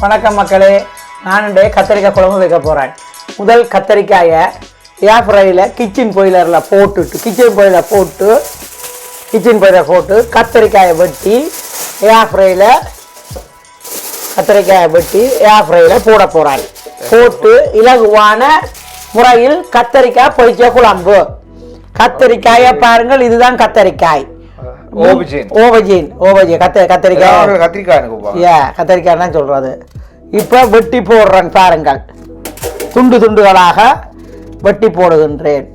வணக்கம் மக்களே. நான் இன்றைய கத்தரிக்காய் குழம்பு வைக்க போகிறேன் முதல் கத்தரிக்காயை ஏர் ஃப்ரையில் கிச்சன் பாய்லரில் போட்டுட்டு கிச்சன் பாய்லர் போட்டு கிச்சன் பாய்லர் போட்டு கத்தரிக்காயை வெட்டி ஏர் ஃப்ரையில் கத்தரிக்காயை வெட்டி ஏர் ஃப்ரையில் போட போகிறாள் போட்டு இலகுவான முறையில் கத்தரிக்காய் பொரிச்ச குழம்பு. கத்தரிக்காயை பாருங்கள் இதுதான் கத்தரிக்காய். ஓபிஜின் ஓவஜின் ஓவஜின் கத்த கத்தரிக்காய். கத்திரிக்காய் எனக்கு ஏ கத்தரிக்காய் தான் சொல்றது இப்போ வெட்டி போடுறேன் பாருங்கள். துண்டு துண்டுகளாக வெட்டி போடுகின்றேன்.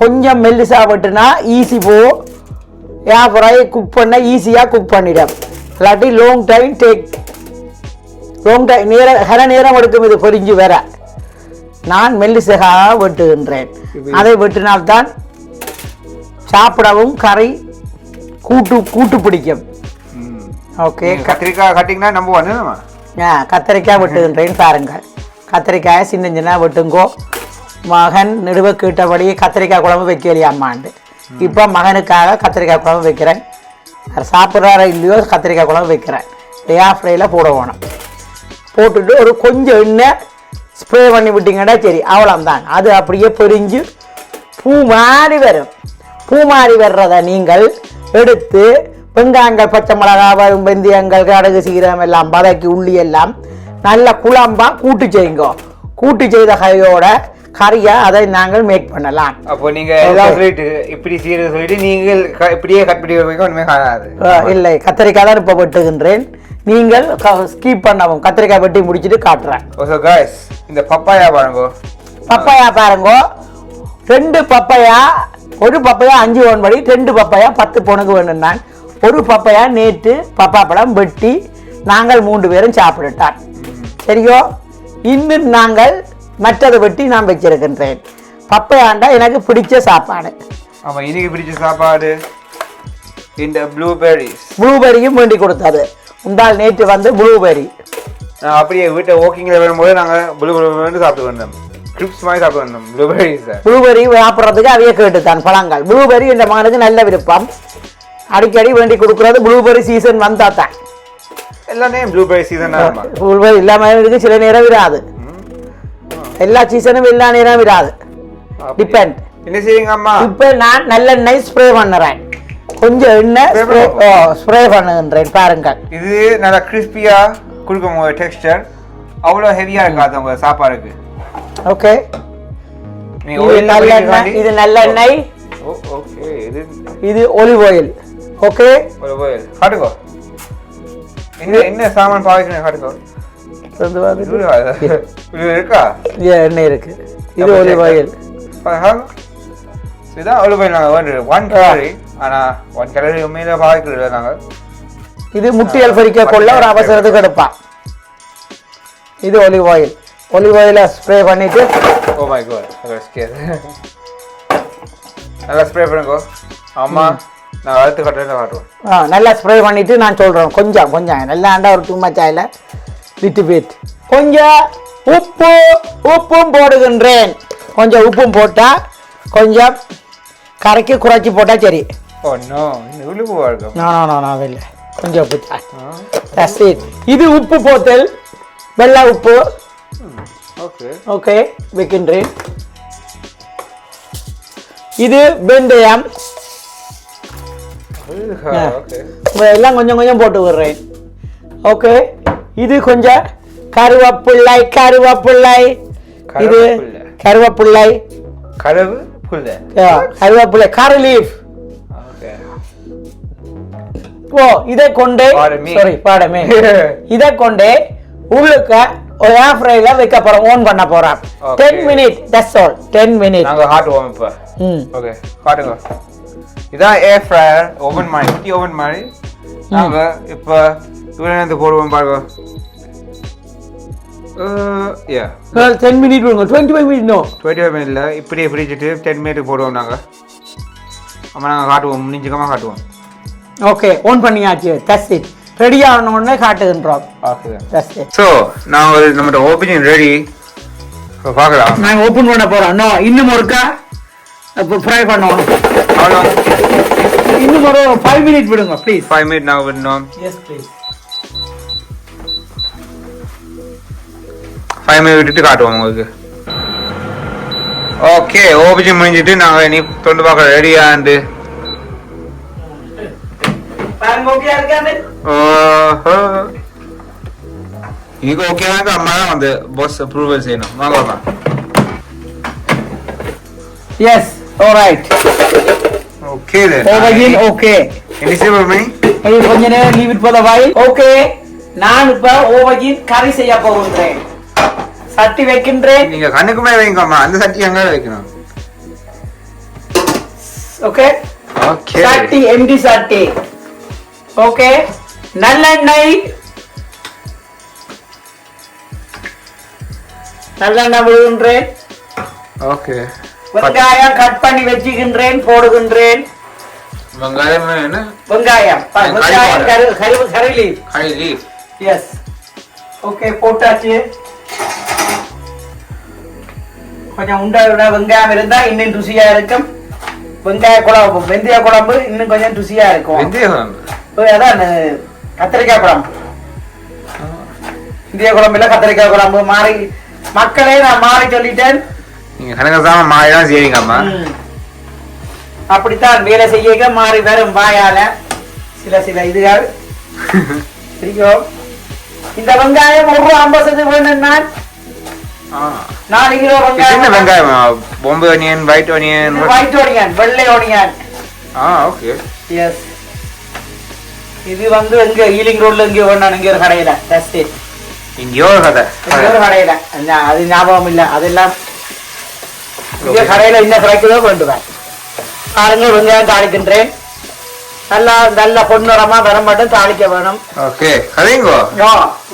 கொஞ்சம் மெல்லிசா வெட்டினா ஈஸி போ. ஃப்ரை குக் பண்ண ஈஸியாக குக் பண்ணிடும். இல்லாட்டி long time take long time நேரம் கன நேரம் எடுக்கும் இது பொரிஞ்சு வர. நான் மெல்லிசகாக வெட்டுகின்றேன். அதை வெட்டினால்தான் சாப்பிடவும் கறி கூட்டு கூட்டு பிடிக்கும் ஓகே கத்திரிக்காய் கட்டிங்கன்னா நம்ம பண்ணுமா ஆ கத்திரிக்காய் வெட்டுகின்றேன் பாருங்கள் கத்திரிக்காயை சின்ன சின்ன வெட்டுங்கோ. மகன் நெடுவ கீட்டபடி கத்திரிக்காய் குழம்பு வைக்கலையா அம்மாண்டு இப்போ மகனுக்காக கத்திரிக்காய் குழம்பு வைக்கிறேன். சாப்பிட்றாரோ இல்லையோ கத்திரிக்காய் குழம்பு வைக்கிறேன். ஏர் ஃப்ரையில் போட வேணும் போட்டுட்டு ஒரு கொஞ்சம் எண்ணெய் ஸ்ப்ரே பண்ணி விட்டீங்கன்னா சரி அவ்வளோதான் அது அப்படியே பொரிஞ்சு பூ மாதிரி வரும். பூ மாதிரி வர்றதை நீங்கள் எடுத்து வெங்காயங்கள் பச்சை மிளகாய் வெந்தயங்கள் கடுகு சீரகம் எல்லாம் வதக்கி உள்ளி எல்லாம் நல்ல குழம்பா கூட்டு செய்யுங்க. கூட்டு செய்த கையோட கறியை அதை நாங்கள் மேக் பண்ணலாம். அப்போ நீங்க எல்லாம் சொல்லிட்டு இப்படி செய்யறது சொல்லிட்டு நீங்கள் இப்படியே கட் பண்ணி வைக்க ஒண்ணுமே காணாது. இல்லை கத்திரிக்காய் தான் இப்போ வெட்டுகின்றேன். நீங்கள் ஸ்கீப் பண்ணவும். கத்திரிக்காய் வெட்டி முடிச்சுட்டு காட்டுறேன். ஓ காய்ஸ் இந்த பப்பாயா பாருங்க. பப்பாயா பாருங்க. ரெண்டு பப்பாயா ஒரு பப்பாயா அஞ்சு ஒன் படி ரெண்டு பப்பாயா பத்து பொணுக்கு வேணும் நான் ஒரு பப்பாயா நேற்று பப்பா பழம் வெட்டி நாங்கள் மூன்று பேரும் சாப்பிட்டுட்டான் சரியோ? இன்னும் நாங்கள் மற்றதை வெட்டி நான் வச்சிருக்கின்றேன். பப்பையாண்டா எனக்கு பிடிச்ச சாப்பாடு. ஆமா இன்னைக்கு பிடிச்ச சாப்பாடு? இந்த ப்ளூபெர்ரிஸ் ப்ளூபெரியும் வேண்டி கொடுத்தது. உண்டால் நேற்று வந்து ப்ளூபெரி அப்படியே வீட்டை வாக்கிங்கில் வரும்போது நாங்கள் ப்ளூ ப்ளூ சாப்பிட்டு வந்தோம். கிரிப்ஸ் மாதிரி சாப்பிட்டு வந்தோம் ப்ளூபெர்ரிஸ் ப்ளூபெரி சாப்பிட்றதுக்கு அவைய கேட்டுத்தான் பழங்கள். ப்ளூபெரி இந்த மகனுக்கு நல்ல விருப்பம். அடிக்கடி வேண்டி கொடுக்குறது ப்ளூபெரி சீசன் வந்தா தான் எல்லாமே ப்ளூபெர்ரி சீசன் தான் ப்ளூபெரி இல்லாமல் இருக்கு சில நேரம் விராது எல்லா சீசனும் எல்லா நேரம் விராது டிபெண்ட் என்ன செய்யுங்க அம்மா? இப்போ நான் நல்லெண்ணெய் ஸ்ப்ரே பண்ணுறேன். கொஞ்சம் எண்ணெய் ஸ்ப்ரே. ஸ்ப்ரே பண்ணுகின்றேன் பாருங்கள். இது நல்லா கிறிஸ்பியா கொடுக்கும் டெக்ஸ்டர் அவ்வளோ ஹெவியா இருக்காது உங்க சாப்பாடுக்கு. ஓகே இது நல்லெண்ணெய் பண்ணிருக்காண்டி- இது நல்லெண்ணெய். ஓகே இது இது ஒலிவ் ஆயில் ஓகே ஒரு oil. காட்டுக்கோ. என்ன என்ன சாமான் பாவிக்கணும் காட்டுக்கோ. இது இருக்கா? இது எண்ணெய் இருக்கு. இது ஒலிவ் ஆயில். இதுதான் அவ்வளோ போய் நாங்கள் ஒன் கேலரி ஆனால் ஒன் கேலரி உண்மையில பாவிக்கிறது நாங்கள் இது முட்டியல் பொரிக்க கொள்ள ஒரு அவசரத்துக்கு எடுப்பான். இது ஒலிவ் ஆயில் ஒலிவ் ஆயில ஸ்ப்ரே பண்ணிட்டு. ஓ மை காட் நல்லா ஸ்ப்ரே பண்ணுங்கோ. ஆமா நான் அடுத்து கட்டுறேன் காட்டுவோம் ஆ, நல்லா ஸ்ப்ரே பண்ணிட்டு நான் சொல்றேன். கொஞ்சம் கொஞ்சம். நல்லா ஆண்டா ஒரு டூ மச் ஆயில விட்டு பீட் கொஞ்சம் உப்பு உப்பும் போடுகின்றேன். கொஞ்சம் உப்பும் போட்டா கொஞ்சம் கரைக்கு குறைச்சி போட்டா சரி. இல்லை. கொஞ்சம் உப்பு. இது உப்பு போத்தல். வெள்ளை உப்பு. ஓகே ஓகே வைக்கின்றேன். இது வெந்தயம். எல்லாம் கொஞ்சம் கொஞ்சம் போட்டு விடுறேன். ஓகே இது கொஞ்சம் கருவேப்பிள்ளை கருவேப்பிள்ளை. இது கருவேப்பிள்ளை. கருவேப்பிள்ளை. கரு லீஃப் ஓ இதை கொண்டு. சாரி பாடமே இதை கொண்டு உள்ளுக்க ஒரு ஏர் ஃப்ரைல வைக்க போறோம் ஓன் பண்ண போறோம். Okay. Ten minute that's all ten minute நாங்க காட்டுவோம் இப்போ. ம். ஓகே காட்டுங்க இதான் ஏர் ஃப்ரையர் ஓவன் மாதிரி குட்டி ஓவன் மாதிரி. நாங்க இப்போ இவ்வளோ நேரத்துக்கு போடுவோம் பாருங்க. யா டென் மினிட் விடுங்க twenty five minute no twenty five மினிட்ல இப்படியே பிடிச்சிட்டு டென் மினிட்டுக்கு போடுவோம் நாங்கள் ஆமாம் நாங்கள் காட்டுவோம். முடிஞ்சுக்கமாக காட்டுவோம். ஓகே ஓன் பண்ணியாச்சு. தட்ஸ் இட் ரெடி ஆகணும்னு காட்டுகின்றோம். ஸோ நான் ஒரு நம்மளோட ஓப்பனிங் ரெடி பார்க்கலாம். நான் ஓபன் பண்ண போறோம். நோ இன்னும் ஒருக்கா? இப்போ ஃப்ரை பண்ணுவோம். அவ்வளோ இன்னும் ஒரு ஃபைவ் மினிட் விடுங்க ப்ளீஸ் ஃபைவ் மினிட் நாங்கள் விடணும். எஸ் ப்ளீஸ் ஃபைவ் மினிட் விட்டுட்டு காட்டுவோம் உங்களுக்கு. ஓகே ஓபிஜி முடிஞ்சிட்டு நாங்கள் நீ தொண்டு பார்க்க ரெடியாண்டு இன்னைக்கு ஓகே தான் அம்மா தான் வந்து பாஸ் அப்ரூவல் செய்யணும் வாங்க வாங்க எஸ் ஆல்ரைட் ஓகே ஓவகின் ஓகே என்ன இது கொஞ்ச நேரம் leave it for while okay நான் இப்ப ஓவகின் கறி செய்ய போகின்றேன் சட்டி வைக்கின்றேன் நீங்க கண்ணுக்கு மேல வைங்க அம்மா அந்த சட்டி அங்க வைக்கணும் ஓகே ஓகே சட்டி எம்டி சட்டி ஓகே நல்லெண்ணெய். நல்லெண்ணெய் விடுகின்றேன் ஓகே வெங்காயம் கட் பண்ணி வச்சுக்கின்றேன் போடுகின்றேன். வெங்காயம் என்ன வெங்காயம். வெங்காயம். கரு கரு லீஃப் எஸ் ஓகே போட்டாச்சு. கொஞ்சம் உண்டை விட வெங்காயம் இருந்தா இன்னும் ருசியா இருக்கும். வெங்காய குழம்பு வெந்தய குழம்பு இன்னும் கொஞ்சம் ருசியா இருக்கும். வெந்தயம் ஓ, அதான் கத்திரிக்காய் குழம்பு. இந்திய குழம்புல கத்திரிக்காய் குழம்பு. மாறி மக்களே நான் மாறி சொல்லிட்டேன். நீங்க கணக்கு தான் மாறி தான் செய்வீங்க அம்மா. அப்படித்தான் வேலை செய்ய மாறி வரும் வாயால. சில சில இதுகள். தெரியும் இந்த வெங்காயம் ஒரு ஐம்பது வேணும் நான். நாலு கிலோ வெங்காயம். வெங்காயம்? Bombay onion white onion white onion வெள்ளை ஒனியன் ஆ ஓகே எஸ் இது வந்து எங்க ஈலிங் ரோட்ல இங்க வேணும் இங்க ஒரு கடையில. ஜஸ்ட் இங்கேயோ ஒரு கதை. இங்க ஒரு கடையில. அது ஞாபகம் இல்ல. அதெல்லாம் இங்க கடையில என்ன கிடைக்குதோ வேண்டுவேன் பாருங்க வெங்காயம் தாளிக்கின்றேன். நல்லா நல்ல பொன்னிறமா வர மட்டும் தாளிக்க வேணும். ஓகே கதைங்கோ?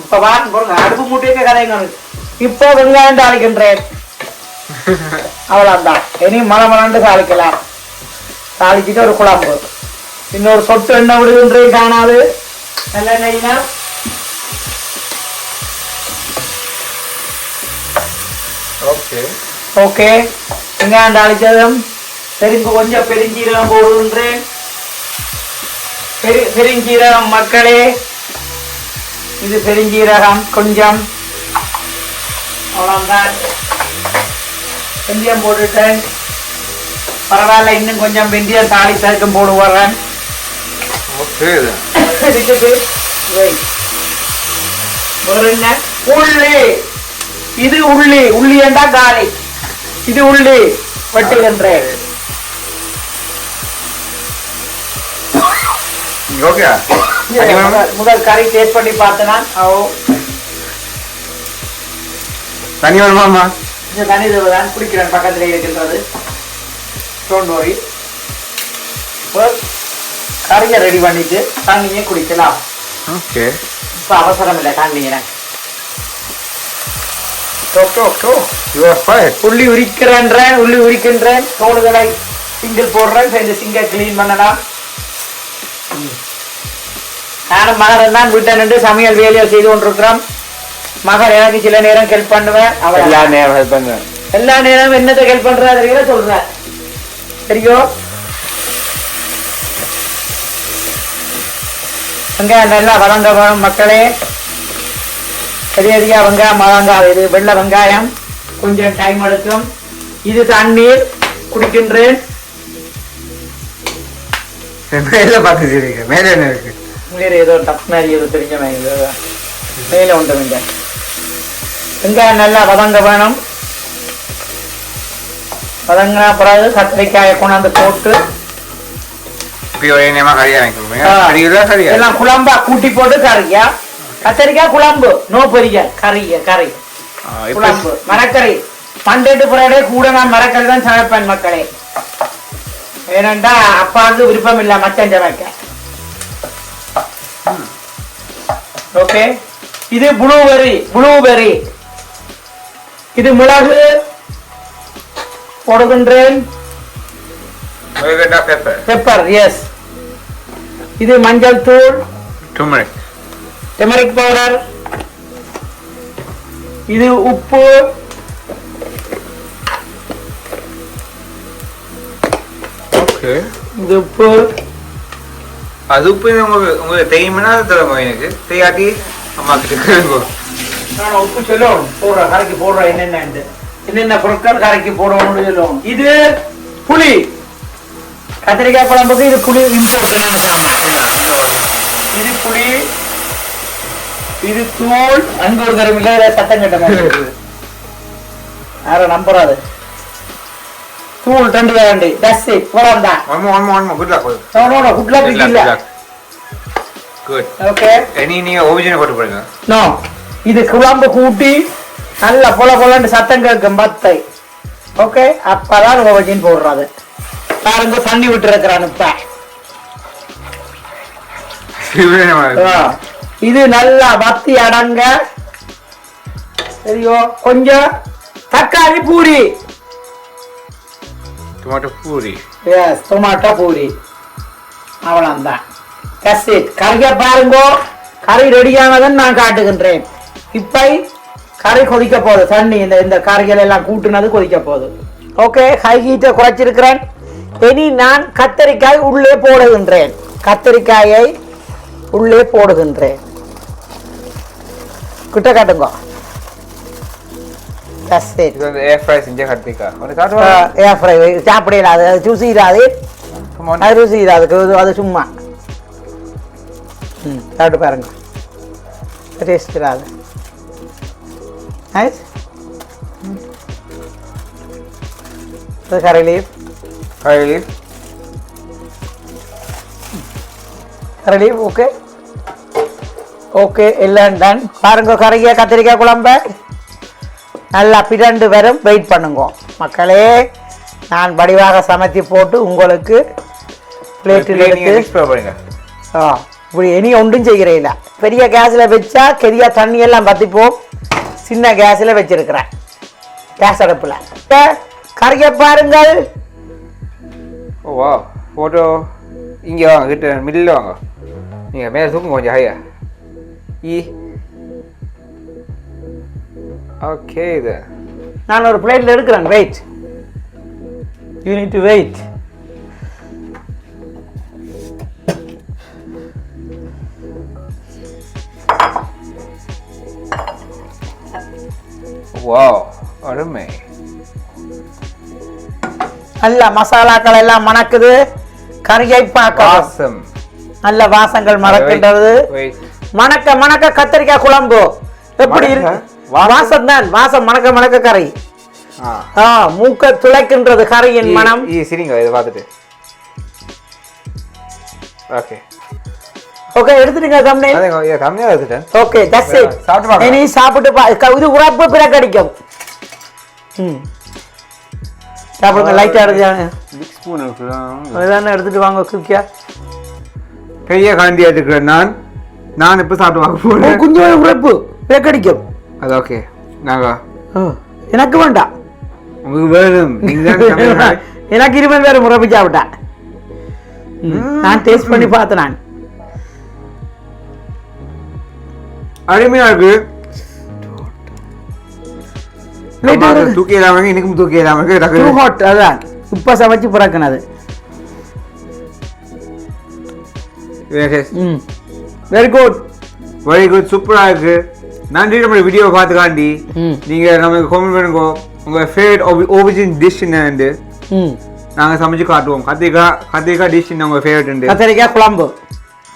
இப்ப வாங்க பாருங்க அடுப்பு மூட்டைக்கு கதைங்க இப்போ வெங்காயம் தாளிக்கின்றேன். அவ்வளவுதான். இனி மலண்டு தாளிக்கலாம். தாளிச்சுட்டு ஒரு குழம்பு. இன்னொரு சொட்டு எண்ணெய் விடுகின்றேன் காணாது. நல்ல நெய்னா ஓகே. ஓகே. வெங்காயம் தாளிச்சதும் பெருங்கு கொஞ்சம் பெருஞ்சீரகம் போடுகின்றேன் பெரு பெருஞ்சீரகம் மக்களே. இது பெருஞ்சீரகம் கொஞ்சம். அவ்வளோதான் வெந்தயம் போட்டுட்டேன். பரவாயில்ல இன்னும் கொஞ்சம் வெந்தயம் தாளி சேர்க்கும் வர்றேன் ஓகே இருக்குது. வை. வேற என்ன? உள்ளி. இது உள்ளி. உள்ளி என்றா காலி. இது உள்ளி. வெட்டுகின்றேன் ஓகே முதல் கறி டேஸ்ட் பண்ணி பார்த்தனா ஓ தண்ணி வேணுமாம்மா இந்த தனி தான் குடிக்கிறேன். பக்கத்துல இருக்கின்றது. டோன்ட் வரி கறியை ரெடி பண்ணிட்டு தண்ணியே குடிக்கலாம். ஓகே. இப்ப அவசரம் இல்லை யூ ஆர் ஃபைன் உள்ளி உரிக்கிறேன்றேன் உள்ளி உரிக்கின்றேன். தோடுகளை சிங்கிள் போடுறேன் சேர்ந்து சிங்கை கிளீன் பண்ணலாம். நானும் மகன் தான் வீட்டை நின்று சமையல் வேலையை செய்து கொண்டிருக்கிறோம். மகன் எனக்கு சில நேரம் ஹெல்ப் பண்ணுவேன். அவள் எல்லா நேரம் ஹெல்ப் பண்ணுறேன் எல்லா நேரம் என்னத்தை ஹெல்ப் பண்றா தெரியல சொல்றேன் தெரியும்? வெங்காயம் நல்லா வதங்க வேணும் மக்களே. பெரிய பெரிய வெங்காயம் வதங்காது இது வெள்ளை வெங்காயம். கொஞ்சம் டைம் எடுக்கும். இது தண்ணீர் குடிக்கின்றேன். மேல பார்த்து சரிங்க. மேல என்ன இருக்கு? வேறு ஏதோ மாதிரி ஏதோ தெரிஞ்ச மேலே உண்டு வெங்காயம் வெங்காயம் நல்லா வதங்க வேணும். வதங்கின பிறகு கத்திரிக்காயை கொண்டாந்து போட்டு நேரமா கறியா கறியா எல்லாம் குழம்பா கூட்டி போட்டு கறியா கத்திரிக்காய் குழம்பு நோ பொரிய கறிய கறி குழம்பு மரக்கறி மண்டேட்டு புறடே கூட நான் மரக்கறி தான் சமைப்பேன் மக்களே ஏனென்றா அப்பாவுக்கு விருப்பம் இல்லை மச்சன் சமைக்க ஓகே இது ப்ளூபெரி ப்ளூபெரி இது மிளகு போடுகின்றேன் பெப்பர் எஸ் இது மஞ்சள் தூள். Turmeric. டெமரிக் பவுடர் இது உப்பு. ஓகே. இது உப்பு. அது உப்பு உங்களுக்கு உங்களுக்கு தெரியுமானா அது தருங்க எனக்கு? தெரியாட்டி அம்மா கிட்ட கேளுங்க. நான் உப்பு சொல்லணும் போடுற கரைக்கு போடுற என்னென்ன என்னென்ன பொருட்கள் கரைக்கு சொல்லுவோம். இது புளி. கத்திரிக்காய் குழம்புக்கு இது புளி இம்போர்ட் இது புளி இது தூள் அங்க ஒரு தரம் இல்ல சத்தம் கட்ட மாதிரி. யாரும் நம்புறாது தூள் ரெண்டு வேண்டி that's it one more, one more. Good luck. Good no no no good luck. இல்ல. Good. ஓகே இனி நீங்க ஒரிஜினல் போட்டு போடுங்க நோ இது குழம்பு கூட்டி நல்ல பொல பொலன்னு சத்தம் கேட்கும் பத்தை ஓகே அப்பதான் ஓவஜின் போடுறது பாருங்க தண்ணி விட்டு இருக்கிறான் இப்ப ஆ. இது நல்லா வத்தி அடங்க. சரியோ கொஞ்சம் தக்காளி puree. Tomato puree. Yes tomato puree. அவ்வளவுதான். கசி கறியை பாருங்க. கறி ரெடியானதுன்னு நான் காட்டுகின்றேன். இப்ப கறி கொதிக்க போகுது. தண்ணி இந்த இந்த கறிகள் எல்லாம் கூட்டுனது கொதிக்க போகுது. ஓகே ஹை ஹீட்டை குறைச்சிருக்கிறேன். இனி நான் கத்தரிக்காய் உள்ளே போடுகின்றேன். கத்தரிக்காயை உள்ளே போடுகின்றேன். கிட்ட காட்டுங்க. That's it. இது வந்து ஏர் ஃப்ரை செஞ்ச கத்திரிக்காய். ஒரு காட்டுவா ஏர் ஃப்ரை சாப்பிடல அது ருசி இராது. அது ருசி இராது அது- சும்மா. ம் சாப்பிட்டு பாருங்க. டேஸ்ட் இராது nice curry leaf okay okay எல்லாம் டன் பாருங்க கரைங்க கத்திரிக்காய் குழம்ப. நல்லா பிறண்டு வரும். வெயிட் பண்ணுங்க. மக்களே நான் வடிவாக சமைத்து போட்டு உங்களுக்கு பிளேட்டில் எடுத்து ஆ இப்படி இனி ஒன்றும் செய்கிறீங்கள பெரிய கேஸில் வச்சா பெரிய தண்ணி எல்லாம் பற்றிப்போம் சின்ன கேஸில் வச்சிருக்கிறேன். கேஸ் அடுப்பில். கறியை பாருங்கள். ஓ வா ஃபோட்டோ இங்கே வாங்க கிட்ட மிடில் வாங்க நீங்கள் மேலே தூக்குங்க கொஞ்சம் ஹையா இ ஓகே இது நான் ஒரு பிளேட்டில் எடுக்கிறேன் wait you need to wait வா அருமை நல்ல மசாலாக்கள் எல்லாம் மணக்குது. பார்க்கலாம் வாசம். நல்ல வாசங்கள் மணக்கின்றது. Wait. மணக்க மணக்க கத்திரிக்காய் குழம்பு. எப்படி இருக்கு? வாசம். தான் வாசம் மணக்க மணக்க ஆ. மூக்க துளைக்கின்றது கறியின் இ- மனம் சரிங்க இதை பார்த்துட்டு. ஓகே ஓகே எடுத்துட்டீங்க தம்னே அதுங்க இதை கம்மியாக எடுத்துட்டேன். ஓகே தட்ஸ் இட் சாப்பிட்டு. இனி சாப்பிட்டு இது உறப்பு பிறக்கடிக்கும். ம். சாப்பிடுங்க லைட்டா எடுத்து பிக் ஸ்பூன் அதுதானே எடுத்துட்டு வாங்க குக்கியா பெரிய காந்தி எடுக்கிறேன் நான். நான் இப்போ சாப்பிட்டு வாங்க போகிறேன் கொஞ்சம் உறப்பு பிறக்கடிக்கும் அது ஓகே நாங்கள் எனக்கு வேண்டாம். உங்களுக்கு வேணும். எனக்கு இருமல் வேற முறப்பி சாப்பிட்டா. நான் டேஸ்ட் பண்ணி பார்த்தேன் நான். அருமையா இருக்கு. Plate அம்மாவுக்கு எடுங்க. தூக்கி இல்லாம இருக்கு, எனக்கும் தூக்கி இல்லாம இருக்கு. டூ டக்கு ஹாட் அதான். இப்ப சமைச்சு பிறக்குனது ம். வெரி குட் வெரி குட் சூப்பரா இருக்கு. நன்றி நம்ம வீடியோ பார்த்துக்காண்டி. ம். நீங்க நமக்கு கமெண்ட் பண்ணுங்க. உங்க ஃபேவரட் ஒரிஜின் டிஷ் என்னன்னு ம். நாங்க சமைச்சு காட்டுவோம். கத்திரிக்காய் கத்திரிக்காய் டிஷ் உங்க ஃபேவரட் கத்திரிக்காய் குழம்பு.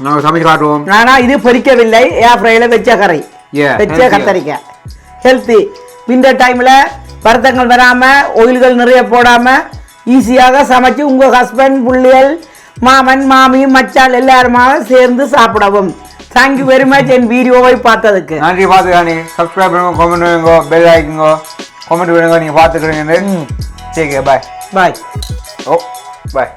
நாங்க சமைச்சு காட்டுவோம். நானா இது பொரிக்கவில்லை ஏர் ஃப்ரைல வச்ச. கத்தரிக்காய். ஹெல்த்தி விண்டர் டைம்ல வருத்தங்கள் வராம ஆயில்கள் நிறைய போடாம ஈஸியாக சமைச்சு உங்க ஹஸ்பண்ட் புள்ளிகள் மாமன் மாமி மச்சான் எல்லாருமாக சேர்ந்து சாப்பிடவும். தேங்க்யூ வெரி மச் என் வீடியோவை பார்த்ததுக்கு. நன்றி பார்த்துக்காண்டி சப்ஸ்கிரைப் பண்ணுங்க கமெண்ட் பண்ணுங்க பெல் ஆயிக்குங்க கமெண்ட் பண்ணுங்க நீங்க பார்த்துக்கிறீங்க சரி பாய் பாய் ஓ பாய்